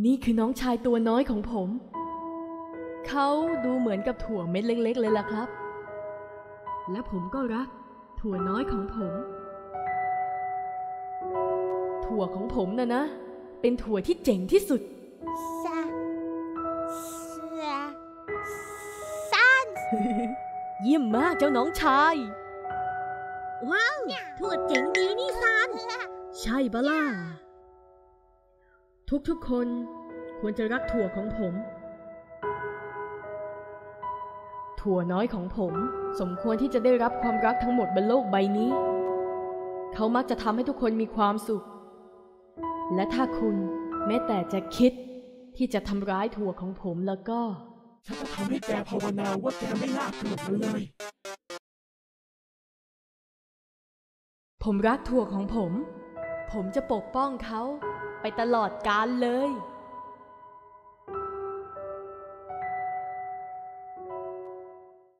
นี่คือน้องชายตัวน้อยของผม เขาดูเหมือนกับถั่วเม็ดเล็ก ๆ เลยล่ะครับ และผมก็รัก ถั่วน้อยของผม ถั่วของผมนะนะ เป็นถั่วที่เจ๋งที่สุดซาเสือซันเยี่ยมมากเจ้าน้องชาย ว้าว ถั่วเจ๋งดีนี่ซัน ใช่ปะล่ะ ทุกๆคนควรจะรักถั่วของผม ถั่วน้อยของผม สมควรที่จะได้รับความรักทั้งหมดบนโลกใบนี้ เขามักจะทำให้ทุกคนมีความสุข และถ้าคุณแม้แต่จะคิดที่จะทำร้ายถั่วของผมแล้วก็ ฉันจะทำให้แกภาวนาว่าแกไม่น่าเกิดมาเลย ผมรักถั่วของผม ผมจะปกป้องเขา ไปตลอดกาลเลย